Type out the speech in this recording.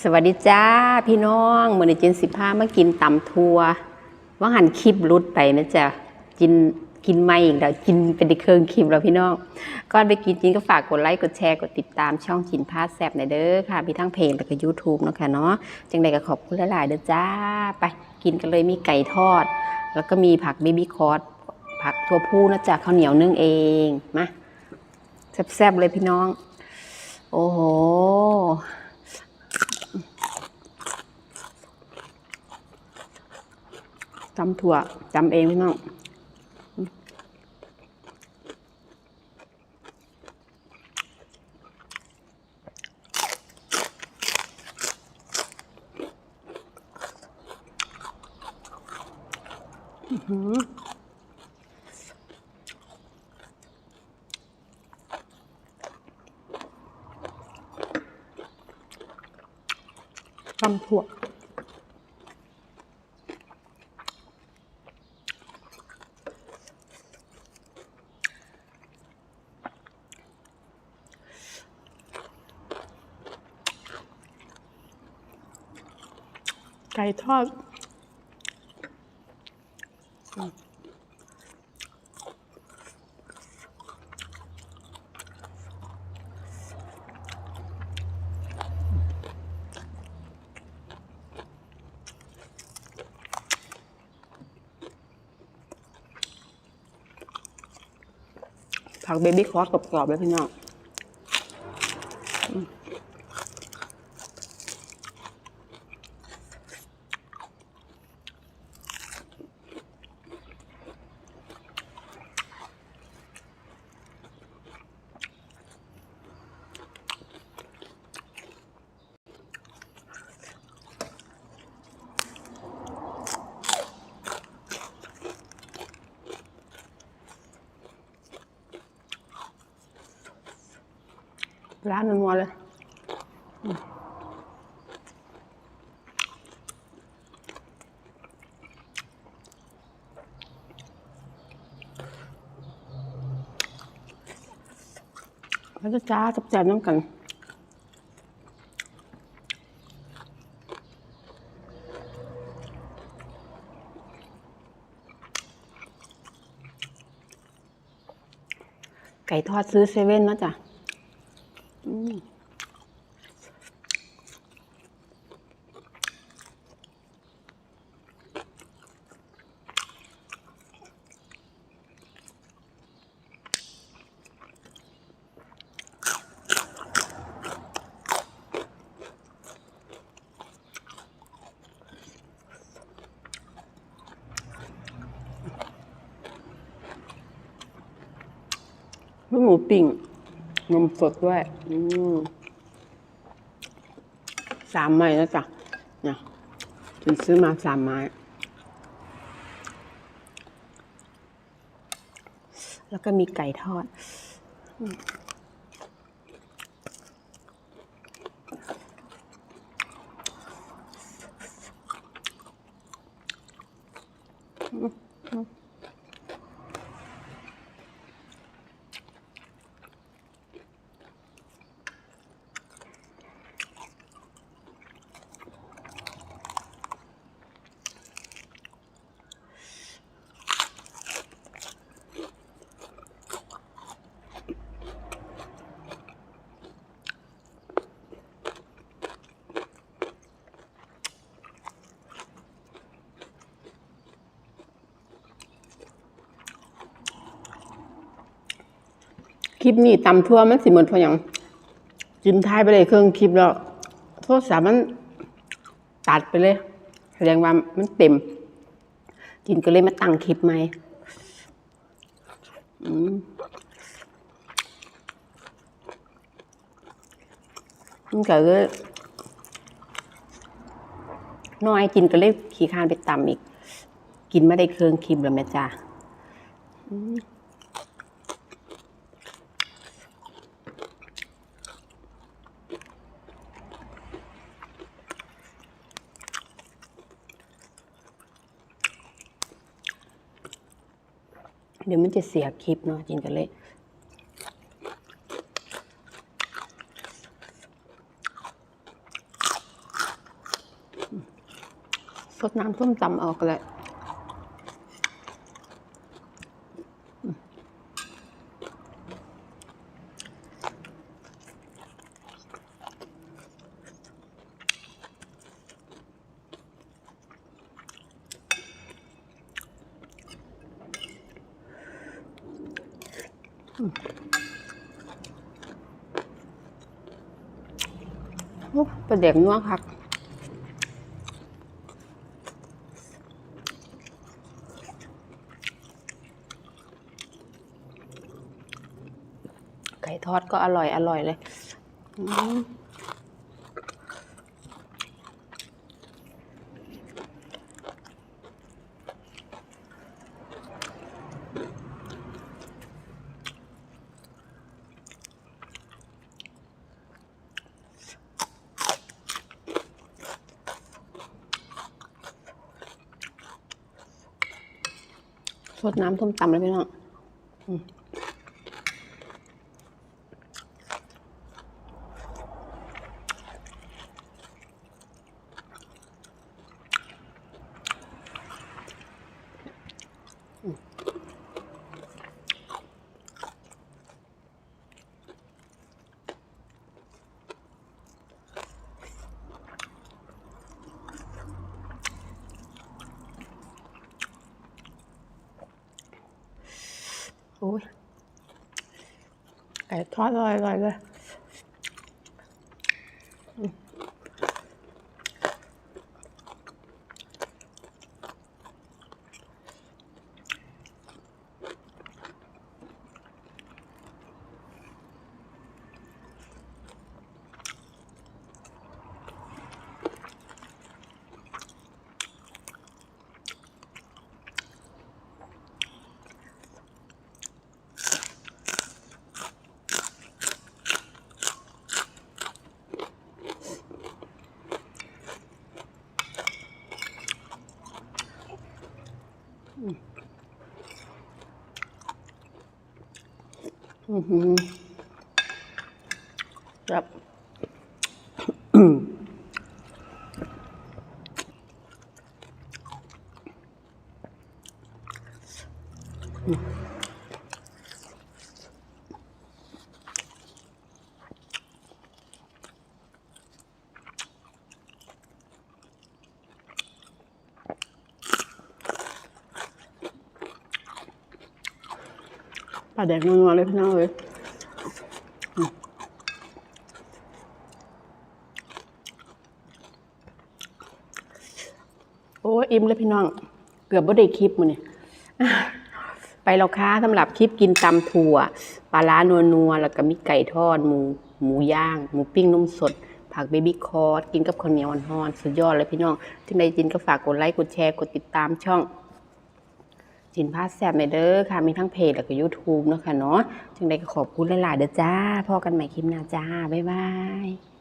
สวัสดีจ้าพี่น้องมื้อนจินสิพามากินตำทัวว่าหันคลิปรุดไปนะจ๊ะกินกินไม่อีกแล้วกินเป็นได้เครื่องคลิปแล้วพี่น้องก่อนไปกินจินก็ฝากกดไลค์กดแชร์กดติดตามช่องจินพาแซบหน่อยเด้อค่ะ มีทั้งเพจแล้วก็ YouTube เนาะค่ะเนาะจังใดก็ขอบคุณหลายๆเด้อจ้า ไปกินกันเลยมีไก่ทอด แล้วก็มีผักเบบี้คอร์สผักทั่วผู้นะจ๊ะข้าวเหนียวนึ่งเองมาแซบๆเลยพี่น้อง โอ้โห จำถั่วจำเองพี่น้องจำถั่ว ไก่ทอดผักเบบี้คอร์สกรอบๆเลยพี่น้อง ร้านมันมัวเลยแล้วจะจ้าจับแจมน้ำกันไก่ทอดซื้อเซเว่นนะจ้ะ อืมลูกหมูปิ้ง นมสดด้วย อืมสามไม้แล้วจ้ะเนี่ยฉันซื้อมาสามไม้ แล้วก็มีไก่ทอด คลิปนี้ตำทั่วมันสิเหมือนพออย่างจิมท้ายไปเลยเครื่องคลิปแล้ว โทษสามมันตัดไปเลย แสดงว่ามันเต็ม จินก็เลยมาตั้งคลิปใหม่มมันก็เลยน้อยจินก็เลยขี่ข้านไปตำอีก กินไม่ได้เครื่องคลิปแล้วแม่จ้า เดี๋ยวมันจะเสียคลิปเนาะจินกันเละสดน้ำส้มตำออกเลย ประเด็กนัวคักไก่ทอดก็อร่อยอร่อยเลย สดน้ำส้มตำเลยพี่น้อง โอ้ยไก่ท อดอร่อยอร่อยเลยอืมอือหือครับ ปลา แดกนัวๆเลยพี่น้องเลยโอ้ยอิ่มเลยพี่น้อง เกือบบ่ได้คลิปมื้อนี่ไปแล้วค่ะสำหรับคลิปกินตำถั่วปลาร้านัวๆแล้วก็มีไก่ทอดหมูหมูย่าง หมูปิ้งนุ่มสด ผักเบบี้คอร์สกินกับข้าวเหนียวอ่อนๆสุดยอดเลยพี่น้องที่ใดจินก็ฝากกดไลค์กดแชร์กดติดตามช่อง จินพาสแซบในเด้อค่ะ มีทั้งเพจแล้วก็ยูทูบเนาะค่ะเนาะจึงได้ขอบคุณหลายๆเด้อจ้าพอกันใหม่คลิปหน้าจ้า บ๊ายบาย